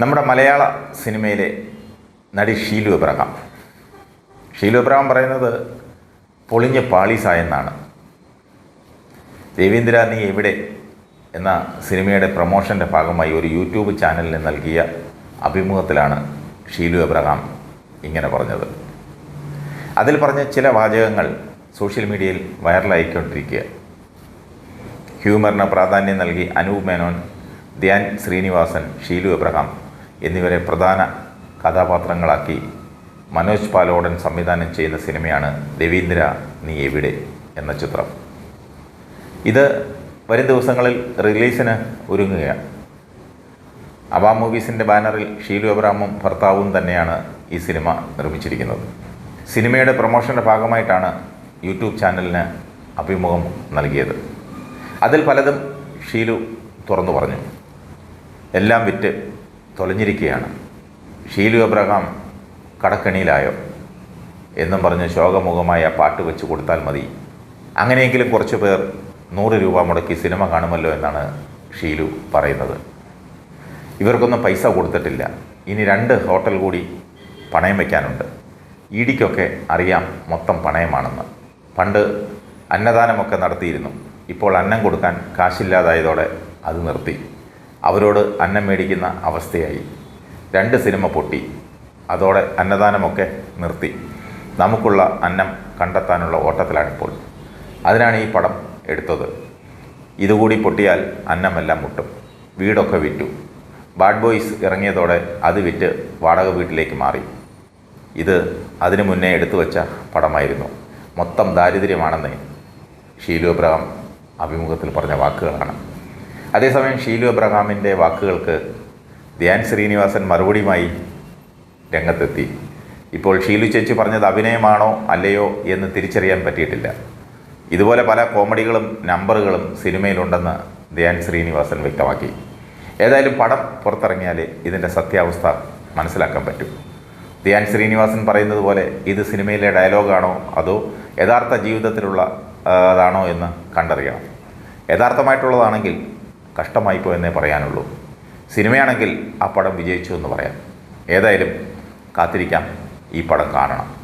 നമ്മുടെ മലയാള സിനിമയിലെ നടി ഷീലു എബ്രഹാം. ഷീലു എബ്രഹാം പറയുന്നത് പൊളിഞ്ഞ പാളീസായെന്നാണ് രവീന്ദ്ര നീ എവിടെ? എന്ന സിനിമയുടെ പ്രൊമോഷന്റെ ഭാഗമായി ഒരു യൂട്യൂബ് ചാനലിന് നൽകിയ അഭിമുഖത്തിലാണ് ഷീലു എബ്രഹാം ഇങ്ങനെ പറഞ്ഞത്. അതിൽ പറഞ്ഞ ചില വാചകങ്ങൾ സോഷ്യൽ മീഡിയയിൽ വൈറലായിക്കൊണ്ടിരിക്കുക. ഹ്യൂമറിന് പ്രാധാന്യം നൽകി അനൂപ് മേനോൻ ധ്യാൻ ശ്രീനിവാസൻ ഷീലു എബ്രഹാം എന്നിവരെ പ്രധാന കഥാപാത്രങ്ങളാക്കി. മനോജ് പാലോടൻ സംവിധാനം ചെയ്യുന്ന സിനിമയാണ് രവീന്ദ്ര നീ എവിടെ എന്ന ചിത്രം. ഇത് വരും ദിവസങ്ങളിൽ റിലീസിന് ഒരുങ്ങുകയാണ്. അബാ മൂവീസിന്റെ ബാനറിൽ ഷീലു അബ്രാമും ഭർത്താവും തന്നെയാണ് ഈ സിനിമ നിർമ്മിച്ചിരിക്കുന്നത്. സിനിമയുടെ പ്രൊമോഷന്റെ ഭാഗമായിട്ടാണ് യൂട്യൂബ് ചാനലിന് അഭിമുഖം നൽകിയത്. അതിൽ പലതും ഷീലു തുറന്നു പറഞ്ഞു. എല്ലാം വിറ്റ് തൊലഞ്ഞിരിക്കുകയാണ്. ഷീലു അബ്രഹാം കടക്കണിയിലായോ? എന്നും പറഞ്ഞ് ശോകമുഖമായ പാട്ട് വെച്ച് കൊടുത്താൽ മതി. അങ്ങനെയെങ്കിലും കുറച്ച് പേർ നൂറ് രൂപ മുടക്കി സിനിമ കാണുമല്ലോ എന്നാണ് ഷീലു പറയുന്നത്. ഇവർക്കൊന്നും പൈസ കൊടുത്തിട്ടില്ല. ഇനി രണ്ട് ഹോട്ടൽ കൂടി പണയം വയ്ക്കാനുണ്ട് ഇടിക്കൊക്കെ അറിയാം മൊത്തം പണയമാണെന്ന്. പണ്ട് അന്നദാനമൊക്കെ നടത്തിയിരുന്നു. ഇപ്പോൾ അന്നം കൊടുക്കാൻ കാശില്ലാതായതോടെ അത് നിർത്തി. അവരോട് അന്നം മേടിക്കുന്ന അവസ്ഥയായി. രണ്ട് സിനിമ പൊട്ടി. അതോടെ അന്നദാനമൊക്കെ നിർത്തി. നമുക്കുള്ള അന്നം കണ്ടെത്താനുള്ള ഓട്ടത്തിലാണിപ്പോൾ. അതിനാണ് ഈ പടം എടുത്തത്. ഇതുകൂടി പൊട്ടിയാൽ അന്നമെല്ലാം മുട്ടും. വീടൊക്കെ വിറ്റു. ബാഡ് ബോയ്സ് ഇറങ്ങിയതോടെ അത് വിറ്റ് വാടക വീട്ടിലേക്ക് മാറി. ഇത് അതിനു മുന്നേ എടുത്തു വച്ച പടമായിരുന്നു. മൊത്തം ദാരിദ്ര്യമാണെന്ന് ഷീലു അബ്രഹാം അഭിമുഖത്തിൽ പറഞ്ഞ വാക്കുകളാണ്. അതേസമയം ഷീലു അബ്രഹാമിന്റെ വാക്കുകൾക്ക് ധ്യാൻ ശ്രീനിവാസൻ മറുപടിയുമായി രംഗത്തെത്തി. ഇപ്പോൾ ഷീലു ചേച്ചി പറഞ്ഞത് അഭിനയമാണോ അല്ലയോ എന്ന് തിരിച്ചറിയാൻ പറ്റിയിട്ടില്ല. ഇതുപോലെ പല കോമഡികളും നമ്പറുകളും സിനിമയിലുണ്ടെന്ന് ധ്യാൻ ശ്രീനിവാസൻ വ്യക്തമാക്കി. ഏതായാലും പടം പുറത്തിറങ്ങിയാൽ ഇതിന്റെ സത്യാവസ്ഥ മനസ്സിലാക്കാൻ പറ്റും. ധ്യാൻ ശ്രീനിവാസൻ പറയുന്നത് പോലെ ഇത് സിനിമയിലെ ഡയലോഗാണോ അതോ യഥാർത്ഥ ജീവിതത്തിലുള്ള അതാണോ എന്ന് കണ്ടറിയണം. യഥാർത്ഥമായിട്ടുള്ളതാണെങ്കിൽ കഷ്ടമായിപ്പോ എന്നേ പറയാനുള്ളൂ. സിനിമയാണെങ്കിൽ ആ പടം വിജയിച്ചു എന്ന് പറയാം. ഏതായാലും കാത്തിരിക്കാം. ഈ പടം കാണണം.